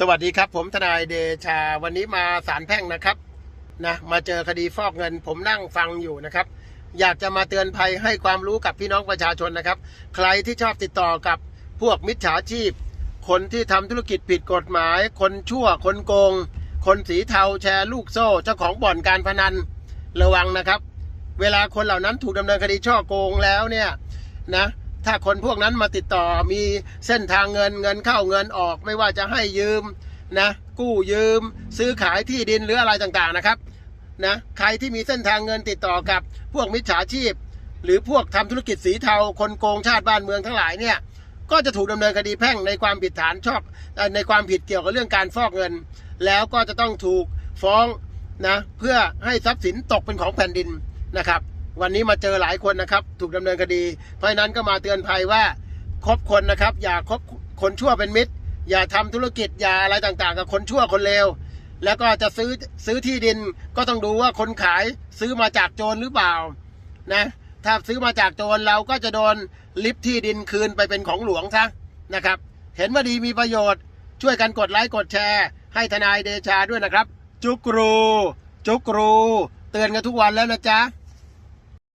สวัสดีครับ ผมทนายเดชา วันนี้มาศาลแพ่งนะครับนะมาเจอคดีฟอกเงิน ผมนั่งฟังอยู่นะครับ อยากจะมาเตือนภัยให้ความรู้กับพี่น้องประชาชนนะครับ ใครที่ชอบติดต่อกับพวกมิจฉาชีพ คนที่ทำธุรกิจผิดกฎหมาย คนชั่วคนโกง คนสีเทาแชร์ลูกโซ่ เจ้าของบ่อนการพนันระวังนะครับ เวลาคนเหล่านั้นถูกดำเนินคดีช่อโกงแล้วเนี่ยนะ ถ้าคนพวกนั้นมาติดต่อมีเส้นทางเงินเงินเข้าเงินออกไม่ว่าจะให้ยืมนะกู้ยืม ซื้อขายที่ดินหรืออะไรต่างๆนะครับนะใครที่มีเส้นทางเงินติดต่อกับพวกมิจฉาชีพ หรือพวกทำธุรกิจสีเทาคนโกงชาติบ้านเมืองทั้งหลายเนี่ยก็จะถูกดำเนินคดีแพ่งในความผิดฐานชอบในความผิดเกี่ยวกับเรื่องการฟอกเงิน แล้วก็จะต้องถูกฟ้องนะเพื่อให้ทรัพย์สินตกเป็นของแผ่นดินนะครับ วันนี้มาเจอหลายคนนะครับ ถูกดำเนินคดี เพราะนั้นก็มาเตือนภัยว่าคบคนนะครับ อย่าคบคนชั่วเป็นมิตร อย่าทำธุรกิจอย่าอะไรต่างๆ กับคนชั่วคนเลวแล้วก็จะซื้อซื้อที่ดินก็ต้องดูว่าคนขายซื้อมาจากโจรหรือเปล่านะถ้าซื้อมาจากโจรเราก็จะโดนลิฟที่ดินคืนไปเป็นของหลวงซะนะครับ เห็นว่าดีมีประโยชน์ ช่วยกันกดไลค์กดแชร์ ให้ทนายเดชาด้วยนะครับ จุกรู จุกรู เตือนกันทุกวันแล้วนะจ๊ะ